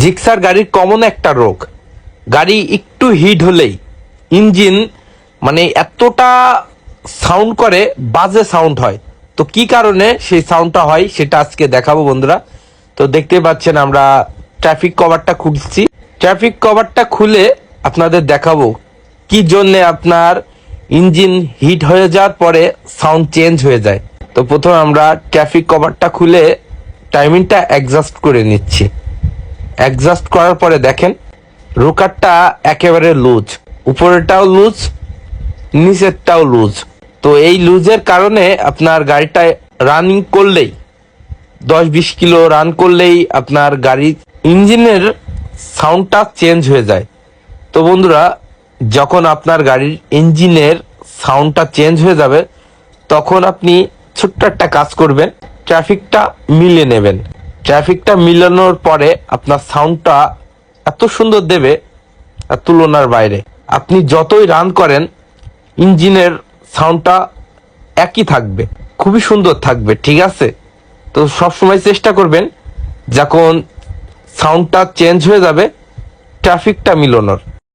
Gixxer গাড়ির common একটা রোগ। গাড়ি একটু হিট হলেই ইঞ্জিন মানে এতটা সাউন্ড করে, বাজে সাউন্ড হয়। তো কি কারণে সেই সাউন্ডটা হয় সেটা আজকে দেখাবো বন্ধুরা। তো দেখতে পাচ্ছেন আমরা ট্রাফিক কভারটা খুলছি। ট্রাফিক কভারটা খুলে আপনাদের দেখাবো কি জন্য আপনার ইঞ্জিন হিট হয়ে যাওয়ার পরে সাউন্ড চেঞ্জ হয়ে যায়। তো প্রথমে আমরা ট্রাফিক কভারটা খুলে টাইমিংটা অ্যাডজাস্ট করে নিচ্ছি। অ্যাডজাস্ট করার পরে দেখেন, রোকারটা একেবারে লুজ উপরেরটাও লুজ নিচেরটাও লুজ তো এই লুজের কারণে আপনার গাড়িটা রানিং করলেই দশ বিশ কিলো রান করলেই আপনার গাড়ি ইঞ্জিনের সাউন্ডটা চেঞ্জ হয়ে যায়। তো বন্ধুরা, যখন আপনার গাড়ির ইঞ্জিনের সাউন্ডটা চেঞ্জ হয়ে যাবে, তখন আপনি ছোট্ট একটা কাজ করবেন ট্রাফিকটা মিলিয়ে নেবেন। ট্রাফিকটা মিলানোর পরে আপনার সাউন্ডটা এত সুন্দর দেবে তুলনার বাইরে। আপনি যতই রান করেন ইঞ্জিনের সাউন্ডটা একই থাকবে, খুবই সুন্দর থাকবে, ঠিক আছে? তো সবসময় চেষ্টা করবেন যখন সাউন্ডটা চেঞ্জ হয়ে যাবে ট্রাফিকটা মিলানোর।